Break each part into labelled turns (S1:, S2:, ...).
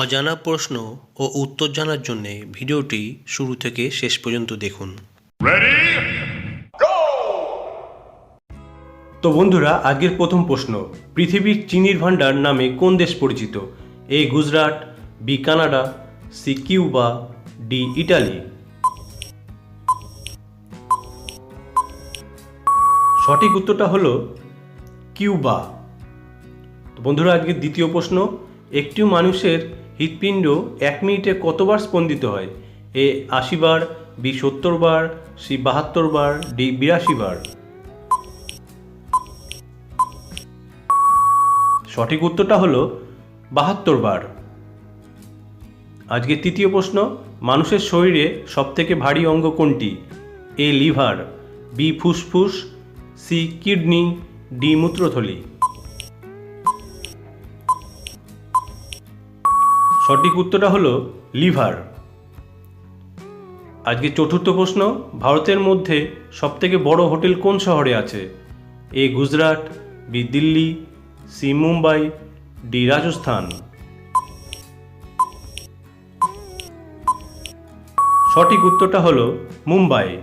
S1: অজানা প্রশ্ন ও উত্তর জানার জন্য ভিডিওটি শুরু থেকে শেষ পর্যন্ত দেখুন।
S2: তো বন্ধুরা আজকের প্রথম প্রশ্ন পৃথিবীর চিনির ভাণ্ডার নামে কোন দেশ পরিচিত? A Gujarat B Canada C Cuba D Italy. সঠিক উত্তরটা হলো কিউবা। তো বন্ধুরা আজকের দ্বিতীয় প্রশ্ন একটি মানুষের হৃৎপিণ্ড এক মিনিটে কতবার স্পন্দিত হয়? এ আশি বার বি সত্তর বার সি বাহাত্তর বার ডি বিরাশি বার সঠিক উত্তরটা হলো বাহাত্তর বার আজকে তৃতীয় প্রশ্ন, মানুষের শরীরে সবথেকে ভারী অঙ্গ কোনটি? এ লিভার, বি ফুসফুস, সি কিডনি, ডি মূত্রথলি। সঠিক উত্তরটা হলো লিভার। আজকে চতুর্থ প্রশ্ন, ভারতের মধ্যে সবথেকে বড় হোটেল কোন শহরে আছে? A, Gujarat, B, Delhi, C, Mumbai, D, Rajasthan. সঠিক উত্তরটা হলো মুম্বাই।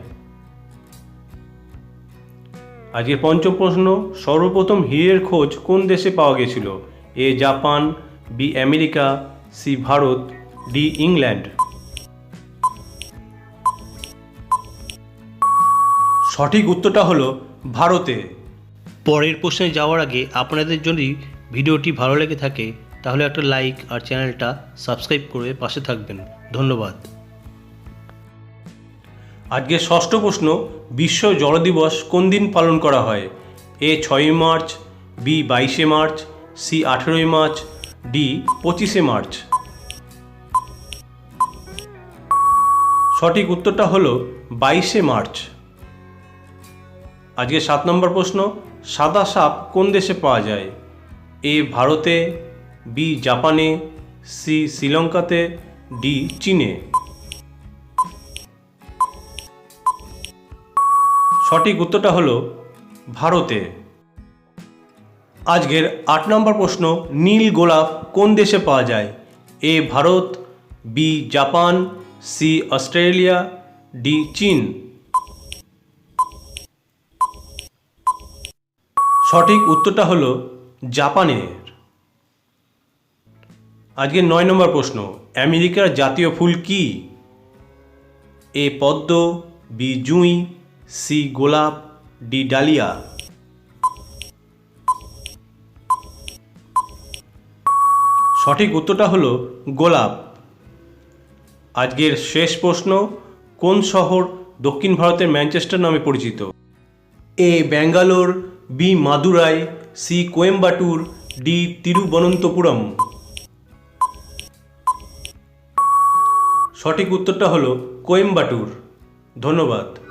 S2: আজকের পঞ্চম প্রশ্ন, সর্বপ্রথম হীরের খোঁজ কোন দেশে পাওয়া গেছিল? A, Japan, B, America C Bharat D England. সঠিক উত্তরটা হলো ভারতে।
S1: পরের প্রশ্নে যাওয়ার আগে আপনাদের যদি ভিডিওটি ভালো লেগে থাকে তাহলে একটা লাইক আর চ্যানেলটা সাবস্ক্রাইব করে পাশে থাকবেন। ধন্যবাদ।
S2: আজকে ষষ্ঠ প্রশ্ন বিশ্ব জল দিবস কোন দিন পালন করা হয়? এ ছয়ই মার্চ বি বাইশে মার্চ সি আঠেরোই মার্চ ডি, পঁচিশে মার্চ। সঠিক উত্তরটা হলো বাইশে মার্চ। আজকে সাত নম্বর প্রশ্ন, সাদা সাপ কোন দেশে পাওয়া যায়? এ, ভারতে, বি, জাপানে, সি, শ্রীলঙ্কাতে, ডি, চীনে। সঠিক উত্তরটা হলো ভারতে। আজকের আট নম্বর প্রশ্ন, নীল গোলাপ কোন দেশে পাওয়া যায়? A, Bharat, B, Japan, C, Australia, D, চীন। সঠিক উত্তরটা হলো জাপানের। আজকের নয় নম্বর প্রশ্ন, আমেরিকার জাতীয় ফুল কি? এ, পদ্ম, বি, জুঁই, সি, গোলাপ, ডি, ডালিয়া। সঠিক উত্তরটা হলো গোলাপ। আজকের শেষ প্রশ্ন, কোন শহর দক্ষিণ ভারতের ম্যানচেস্টার নামে পরিচিত? A, Bangalore, B, Madurai, C, Coimbatore, D, Thiruvananthapuram. সঠিক উত্তরটা হলো কোয়েম্বাটুর। ধন্যবাদ।